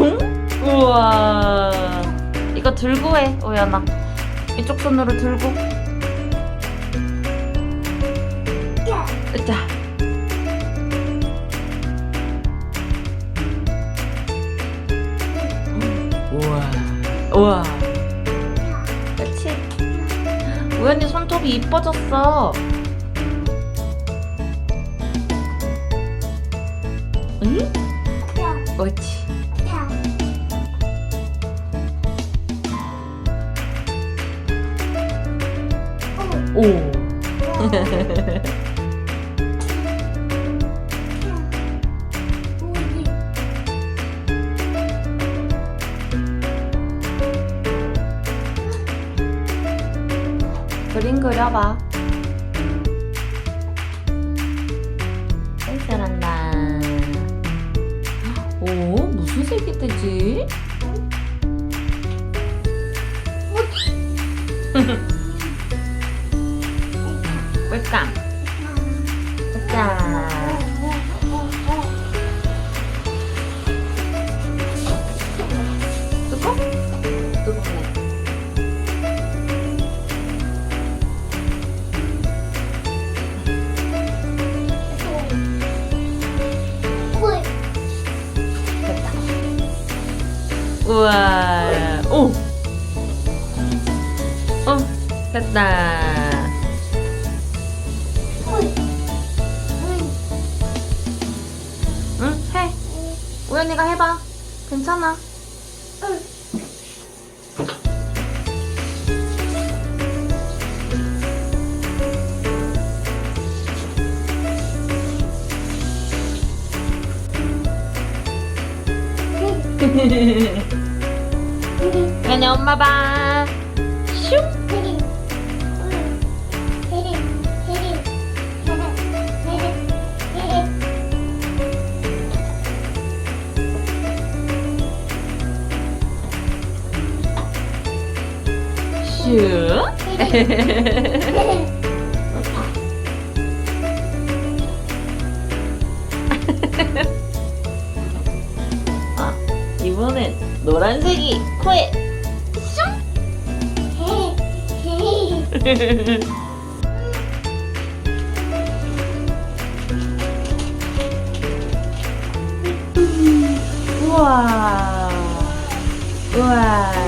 응? 우와. 이거 들고 해, 오연아. 이쪽 손으로 들고. 자. 우와. 우와. 그치? 우연이 손톱이 이뻐졌어. 그림 그려봐. 잘 잘한다. 오, 무슨 색이 되지? 우와. 오. 어, 됐다. 응, 해. 우연이가 해봐. 괜찮아. 우 연이 엄마 봐. 슉. 슉. 우와. 우와.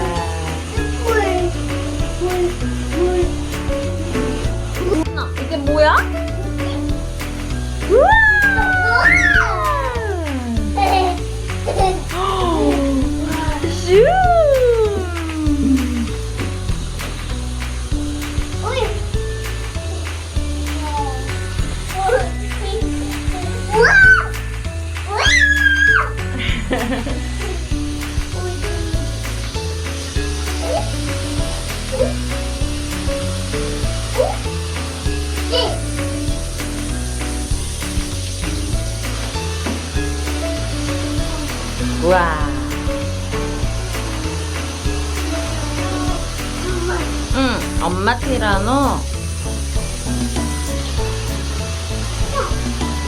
우와. 응, 엄마 티라노.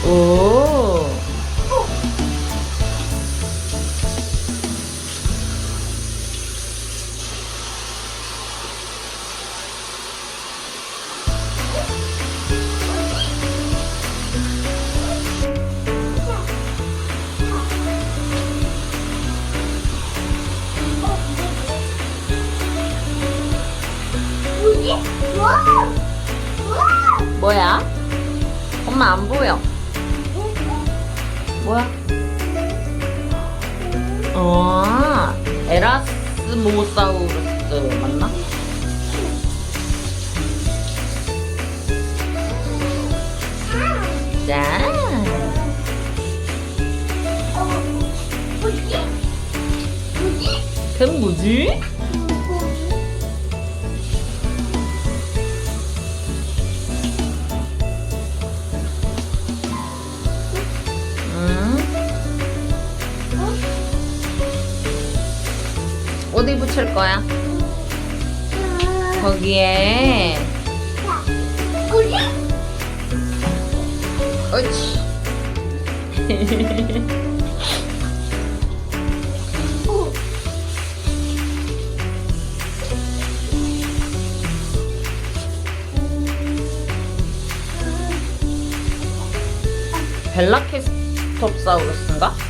오. 뭐야? 엄마 안 보여. 뭐야? 어, 에라스모사우루스 맞나? 자, 그건 뭐지? 어디 붙일 거야? 거기에. 옳지. 벨라키스톱사우루스인가?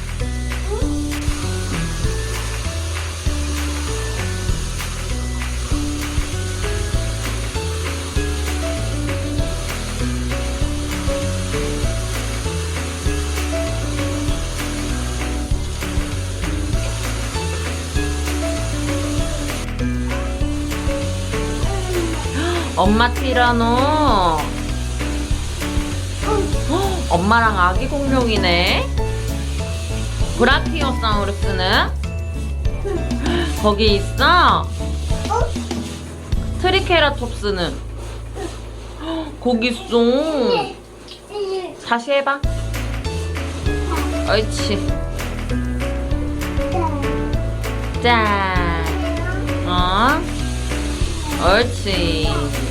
엄마 티라노. 헉, 엄마랑 아기 공룡이네. 브라키오사우루스는 거기 있어. 트리케라톱스는 헉, 거기 있어. 다시 해봐. 옳지. 짠. 어? 옳지.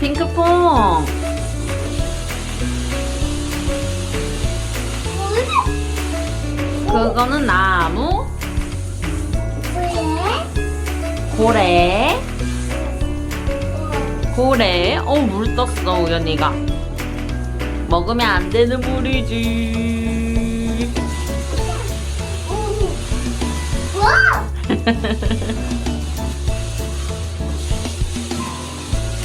핑크퐁. 그거는 나무, 고래, 고래. 어, 물 떴어, 우연이가. 먹으면 안 되는 물이지.